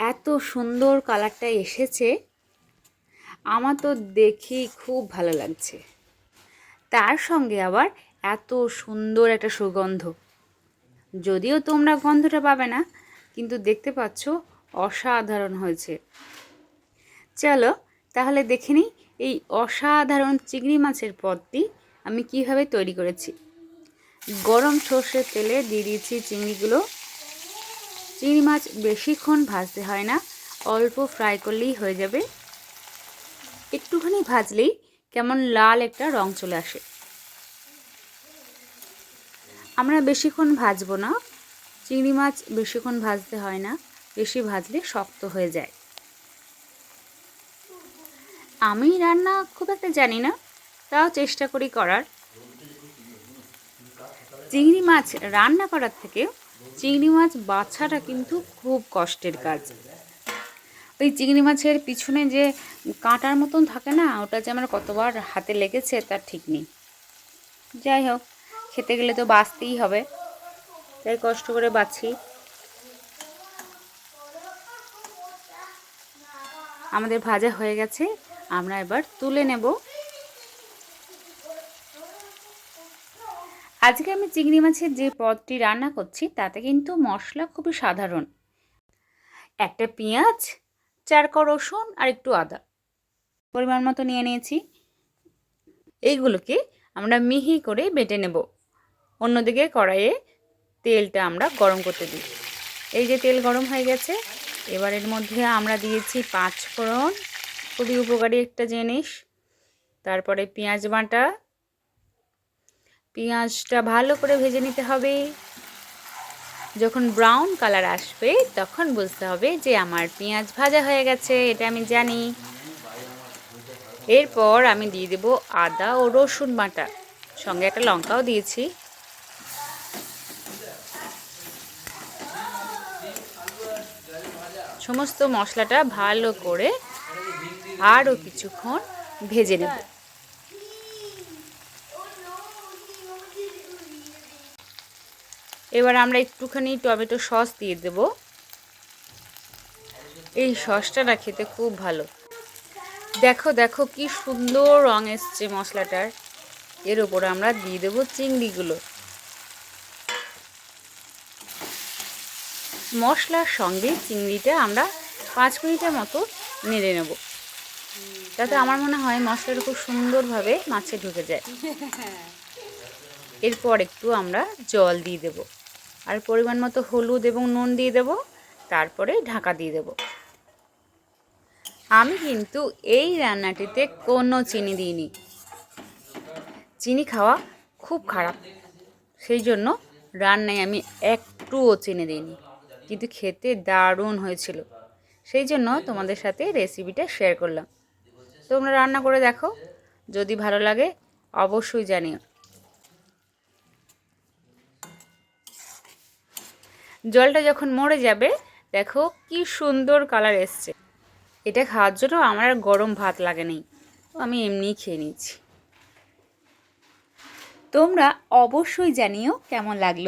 এত সুন্দর কালারটা এসেছে। আমার তো দেখেই খুব ভালো লাগছে। তার সঙ্গে আবার এত সুন্দর একটা সুগন্ধ। যদিও তোমরা গন্ধটা পাবে না, কিন্তু দেখতে পাচ্ছ অসাধারণ হয়েছে। চলো তাহলে দেখে নিই এই অসাধারণ চিংড়ি মাছের পদটি আমি কীভাবে তৈরি করেছি। গরম সর্ষের তেলে দিয়ে দিয়েছি চিংড়িগুলো। চিংড়ি মাছ বেশিক্ষণ ভাজতে হয় না, অল্প ফ্রাই করলেই হয়ে যাবে। একটুখানি ভাজলেই কেমন লাল একটা রং চলে আসে। আমরা বেশিক্ষণ ভাজবো না, চিংড়ি মাছ বেশিক্ষণ ভাজতে হয় না, বেশি ভাজলে শক্ত হয়ে যায়। আমি রান্না খুব একটা জানি না, তাও চেষ্টা করি করার। চিংড়ি মাছ রান্না করার থেকে চিংড়ি মাছ বাছাটা কিন্তু খুব কষ্টের কাজ। ওই চিংড়ি মাছের পিছনে যে কাঁটার মতন থাকে না, ওটা যে আমার কতবার হাতে লেগেছে তার ঠিক নেই। যাই হোক, খেতে গেলে তো বাঁচতেই হবে। তাই কষ্ট করে বাছি। আমাদের ভাজা হয়ে গেছে, আমরা এবার তুলে নেব। আজকে আমি চিংড়ি মাছের যে পদটি রান্না করছি, তাতে কিন্তু মশলা খুবই সাধারণ। একটা পেঁয়াজ চার ক রসুন আর একটু আদা। পরিমাণ মতো নিয়ে নিয়েছি। এইগুলোকে আমরা মিহি করে বেটে নেব। অন্যদিকে কড়াইয়ে তেলটা আমরা গরম করতে দিই। এই যে তেল গরম হয়ে গেছে, এবার এর মধ্যে আমরা দিয়েছি পাঁচ ফোড়ন খুবই উপকারী একটা জিনিস। তারপরে পেঁয়াজ বাটা পেঁয়াজটা ভালো করে ভেজে নিতে হবে। যখন ব্রাউন কালার আসবে, তখন বুঝতে হবে যে আমার পেঁয়াজ ভাজা হয়ে গেছে, এটা আমি জানি। এরপর আমি দিয়ে দেব আদা ও রসুন বাটা। সঙ্গে একটা লঙ্কাও দিয়েছি। সমস্ত মশলাটা ভালো করে আরও কিছুক্ষণ ভেজে নেব। এবার আমরা একটুখানি টমেটো সস দিয়ে দেব। এই সসটা না খেতে খুব ভালো। দেখো দেখো কি সুন্দর রং এসছে মশলাটার। এর উপরে আমরা দিয়ে দেবো চিংড়িগুলো। মশলার সঙ্গে চিংড়িটা আমরা পাঁচ মিনিটের মতো নেড়ে নেব। যাতে আমার মনে হয় মশলাটা খুব সুন্দরভাবে মাছে ঢুকে যায়। এরপর একটু আমরা জল দিয়ে দেব। আর পরিমাণ মতো হলুদ এবং নুন দিয়ে দেব, তারপরে ঢাকা দিয়ে দেব। আমি কিন্তু এই রান্নাটিতে কোনো চিনি দিইনি। চিনি খাওয়া খুব খারাপ, সেই জন্য রান্নায় আমি একটুও চিনি দিইনি, কিন্তু খেতে দারুণ হয়েছিল। সেই জন্য তোমাদের সাথে রেসিপিটা শেয়ার করলাম। তোমরা রান্না করে দেখো, যদি ভালো লাগে অবশ্যই জানিও। জলটা যখন মরে যাবে, দেখো কি সুন্দর কালার এসছে। এটা খাওয়ার জন্য আমার আর গরম ভাত লাগে নেই। আমি এমনিই খেয়ে নিচ্ছি। তোমরা অবশ্যই জানিও কেমন লাগল।